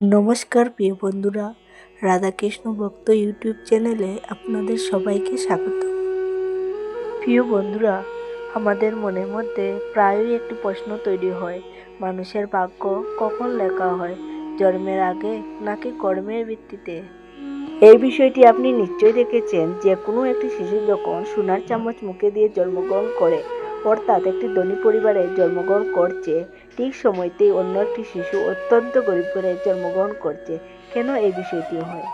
নমস্কার, প্রিয় বন্ধুরা। রাধাকৃষ্ণ ভক্ত ইউটিউব চ্যানেলে আপনাদের সবাইকে স্বাগত। প্রিয় বন্ধুরা, আমাদের মনের মধ্যে প্রায়ই একটি প্রশ্ন তৈরি হয়, মানুষের ভাগ্য কখন লেখা হয়, জন্মের আগে নাকি কর্মের ভিত্তিতে? এই বিষয়টি আপনি নিশ্চয়ই দেখেছেন, যে কোনো একটি শিশু যখন সোনার চামচ মুখে দিয়ে জন্মগ্রহণ করে, অর্থাৎ একটি ধনী পরিবারে জন্মগ্রহণ করছে ঠিক সময়তেই অন্য একটি শিশু অত্যন্ত গরিব করে জন্মগ্রহণ করছে, কেন এই বিষয়টি হয়?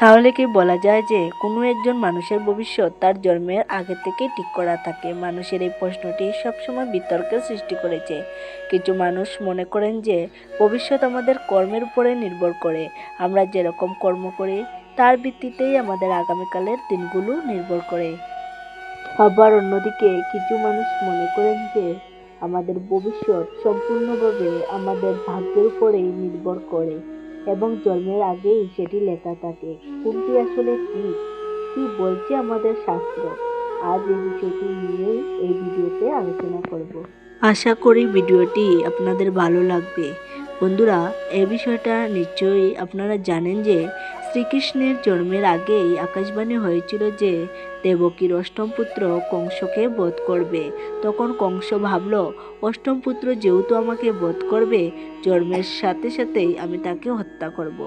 তাহলে কি বলা যায় যে কোনো একজন মানুষের ভবিষ্যৎ তার জন্মের আগে থেকে ঠিক করা থাকে? মানুষের এই প্রশ্নটি সবসময় বিতর্কের সৃষ্টি করেছে। কিছু মানুষ মনে করেন যে ভবিষ্যৎ আমাদের কর্মের উপরে নির্ভর করে। আমরা যেরকম কর্ম করি, তার ভিত্তিতেই আমাদের আগামীকালের দিনগুলো নির্ভর করে। আবার অন্যদিকে কিছু মানুষ মনে করেন যে আমাদের ভবিষ্যৎ সম্পূর্ণভাবে আমাদের ভাগ্যের উপরেই নির্ভর করে এবং জন্মের আগেই সেটি লেখা থাকে। কোনটি আসলে কি? কি বলছে আমাদের শাস্ত্র? আজ এই বিষয়টি নিয়ে এই ভিডিওতে আলোচনা করব। আশা করি ভিডিওটি আপনাদের ভালো লাগবে। বন্ধুরা, এ বিষয়টা নিশ্চয়ই আপনারা জানেন যে শ্রীকৃষ্ণের জন্মের আগেই আকাশবাণী হয়েছিল যে দেবকীর অষ্টম পুত্র কংসকে বধ করবে তখন কংস ভাবল, অষ্টম পুত্র যেহেতু আমাকে বধ করবে, জন্মের সাথে সাথেই আমি তাকে হত্যা করব।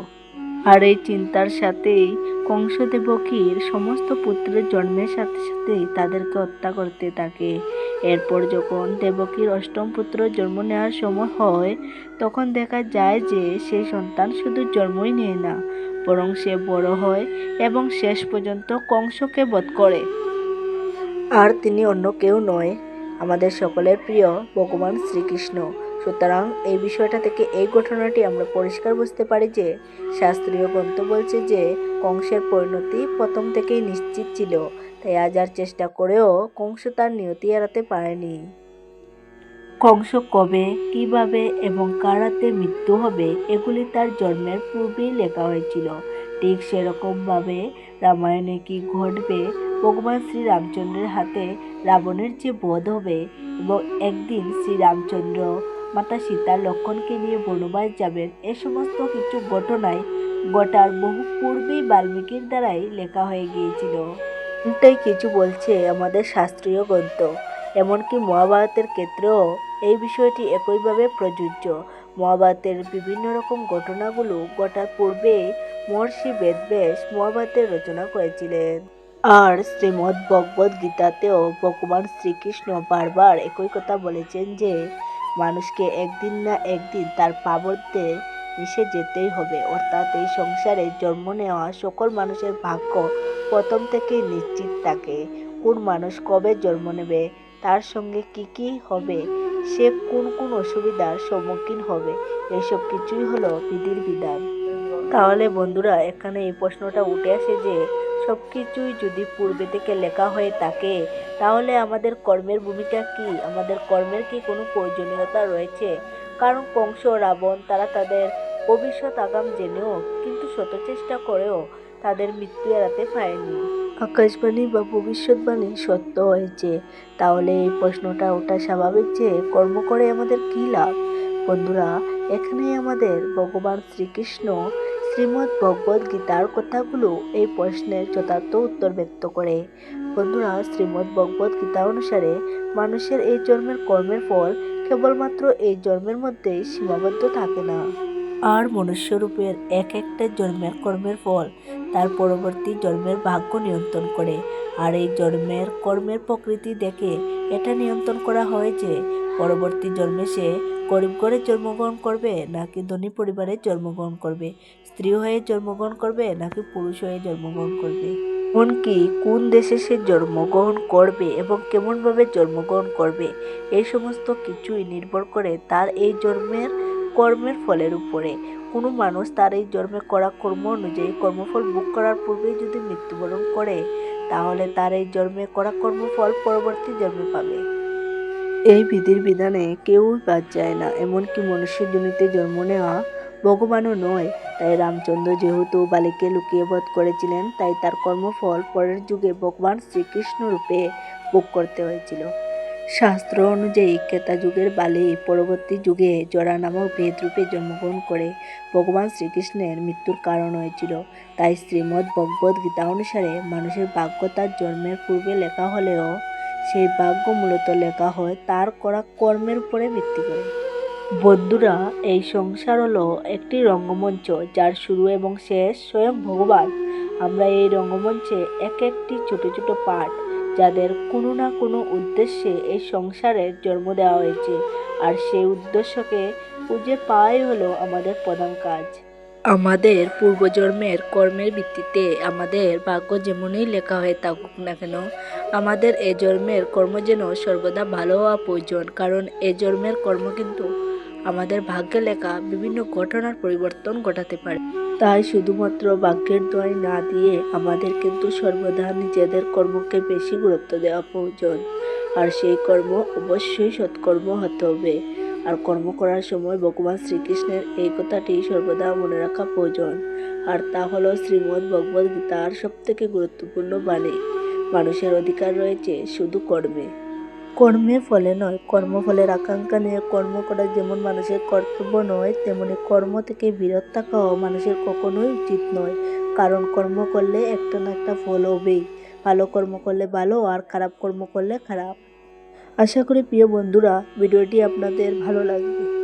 আর এই চিন্তার সাথেই কংসদেবকীর সমস্ত পুত্রের জন্মের সাথে সাথেই তাদেরকে হত্যা করতে থাকে। এরপর যখন দেবকীর অষ্টম পুত্র জন্ম নেওয়ার সময় হয়, তখন দেখা যায় যে সেই সন্তান শুধু জন্মই নেয় না, বরং সে বড় হয় এবং শেষ পর্যন্ত কংসকে বধ করে। আর তিনি অন্য কেউ নয়, আমাদের সকলের প্রিয় ভগবান শ্রীকৃষ্ণ। সুতরাং এই বিষয়টা থেকে এই ঘটনাটি আমরা পরিষ্কার বুঝতে পারি যে শাস্ত্রীয় গ্রন্থ বলছে যে কংসের পরিণতি প্রথম থেকেই নিশ্চিত ছিল, তাই আজ আর চেষ্টা করেও কংস তার নিয়তি এড়াতে পারেনি। কংস কবে, কীভাবে এবং কার হাতে মৃত্যু হবে, এগুলি তার জন্মের পূর্বেই লেখা হয়েছিল। ঠিক সেরকমভাবে রামায়ণে কি ঘটবে, ভগবান শ্রীরামচন্দ্রের হাতে রাবণের যে বধ হবে এবং একদিন শ্রীরামচন্দ্র মাতা সীতা, লক্ষণকে নিয়ে বনবাস যাবেন। এ সমস্ত কিছু ঘটনায় গোটার বহু পূর্বেই বাল্মীকির দ্বারাই লেখা হয়ে গিয়েছিল। এটাই কিছু বলছে আমাদের শাস্ত্রীয় গ্রন্থ। এমনকি মহাভারতের ক্ষেত্রেও এই বিষয়টি একইভাবে প্রযোজ্য। মহাভারতের বিভিন্ন রকম ঘটনাগুলো ঘটার পূর্বে মহর্ষি বেদব্যাস মহাভারতের রচনা করেছিলেন। আর শ্রীমদ্ ভগবদ গীতাতেও ভগবান শ্রীকৃষ্ণ বারবার একই কথা বলেছেন যে মানুষকে একদিন না একদিন তার পাবর্তে মিশে যেতেই হবে। অর্থাৎ এই সংসারে জন্ম নেওয়া সকল মানুষের ভাগ্য প্রথম থেকেই নিশ্চিত থাকে। কোন মানুষ কবে জন্ম নেবে, তার সঙ্গে কি কি হবে, সে কোন কোন অসুবিধার সম্মুখীন হবে, এসব কিছুই হলো বিধির বিধান। তাহলে বন্ধুরা, এখানে এই প্রশ্নটা উঠে আসে যে সব কিছুই যদি পূর্বে থেকে লেখা হয়ে থাকে, তাহলে আমাদের কর্মের ভূমিকা কি? আমাদের কর্মের কি কোনো প্রয়োজনীয়তা রয়েছে? কারণ কংস রাবণ, তারা তাদের ভবিষ্যৎ আগাম জেনেও, কিন্তু শত চেষ্টা করেও তাদের মৃত্যু এড়াতে পারেনি। আকাশবাণী বা ভবিষ্যৎবাণী সত্য হয়েছে। তাহলে এই প্রশ্নটা ওঠা স্বাভাবিক যে, কর্ম করে আমাদের কী লাভ? বন্ধুরা, এখানেই আমাদের ভগবান শ্রীকৃষ্ণ শ্রীমদ্ ভগবদ গীতার কথাগুলো এই প্রশ্নের যথার্থ উত্তর ব্যক্ত করে। বন্ধুরা শ্রীমদ্ ভগবদ গীতা অনুসারে মানুষের এই জন্মের কর্মের ফল কেবলমাত্র এই জন্মের মধ্যেই সীমাবদ্ধ থাকে না। আর মনুষ্যরূপের এক একটা জন্মের কর্মের ফল তার পরবর্তী জন্মের ভাগ্য নিয়ন্ত্রণ করে। আর এই জন্মের কর্মের প্রকৃতি দেখে এটা নিয়ন্ত্রণ করা হয় যে, পরবর্তী জন্মে সে গরিব ঘরে জন্মগ্রহণ করবে নাকি ধনী পরিবারে জন্মগ্রহণ করবে? স্ত্রী হয়ে জন্মগ্রহণ করবে নাকি পুরুষ হয়ে জন্মগ্রহণ করবে? এমনকি কোন দেশে সে জন্মগ্রহণ করবে এবং কেমনভাবে জন্মগ্রহণ করবে? এই সমস্ত কিছুই নির্ভর করে তার এই জন্মের কর্মের ফলের উপরে। কোনো মানুষ তার এই জন্মে করা কর্ম অনুযায়ী কর্মফল ভোগ করার পূর্বেই যদি মৃত্যুবরণ করে, তাহলে তার এই জন্মে করা কর্মফল পরবর্তী জন্মে পাবে। এই বিধির বিধানে কেউই বাদ যায় না, এমনকি মনুষ্যের জনিতে জন্ম নেওয়া ভগবানও নয়। তাই রামচন্দ্র যেহেতু বালিকে লুকিয়ে বধ করেছিলেন, তাই তার কর্মফল পরের যুগে ভগবান শ্রীকৃষ্ণ রূপে ভোগ করতে হয়েছিল। শাস্ত্র অনুযায়ী ক্রেতা যুগের বালি পরবর্তী যুগে জরা নামক ভেদরূপে জন্মগ্রহণ করে ভগবান শ্রীকৃষ্ণের মৃত্যুর কারণ হয়েছিল। তাই শ্রীমদ্ ভগবদ গীতা অনুসারে মানুষের ভাগ্য তার জন্মের পূর্বে লেখা হলেও সেই ভাগ্য মূলত লেখা হয় তার করা কর্মের উপরে ভিত্তি করে। বন্ধুরা, এই সংসার হলো একটি রঙ্গমঞ্চ যার শুরু এবং শেষ স্বয়ং ভগবান। আমরা এই রঙ্গমঞ্চে এক একটি ছোট ছোট পাঠ যাদের কোনো না কোনো উদ্দেশ্যে এই সংসারের জন্ম দেওয়া হয়েছে আর সেই উদ্দেশ্যকে খুঁজে পাওয়াই হলো আমাদের প্রধান কাজ। আমাদের পূর্বজন্মের কর্মের ভিত্তিতে আমাদের ভাগ্য যেমনই লেখা হয়ে থাকুক না কেন আমাদের এ জন্মের কর্ম যেন সর্বদা ভালো হওয়া প্রয়োজন, কারণ এ জন্মের কর্ম কিন্তু আমাদের ভাগ্যে লেখা বিভিন্ন ঘটনার পরিবর্তন ঘটাতে পারে। তাই শুধুমাত্র ভাগ্যের দোয়াই না দিয়ে আমাদের কিন্তু সর্বদা নিজেদের কর্মকে বেশি গুরুত্ব দেওয়া প্রয়োজন। আর সেই কর্ম অবশ্যই সৎকর্ম হতে হবে। আর কর্ম করার সময় ভগবান শ্রীকৃষ্ণের এই কথাটি সর্বদা মনে রাখা প্রয়োজন। আর তা হলো শ্রীমদ্ ভগবদ গীতার সবথেকে গুরুত্বপূর্ণ বাণী। মানুষের অধিকার রয়েছে, শুধু কর্মে। কর্মে ফলে নয়, কর্মফলের আকাঙ্ক্ষা নিয়ে কর্ম করা যেমন মানুষের কর্তব্য নয়, তেমনি কর্ম থেকে বিরত থাকাও মানুষের কখনোই উচিত নয়। কারণ কর্ম করলে একটা না একটা ফল হবেই। ভালো কর্ম করলে ভালো, আর খারাপ কর্ম করলে খারাপ। আশা করি প্রিয় বন্ধুরা, ভিডিওটি আপনাদের ভালো লাগবে।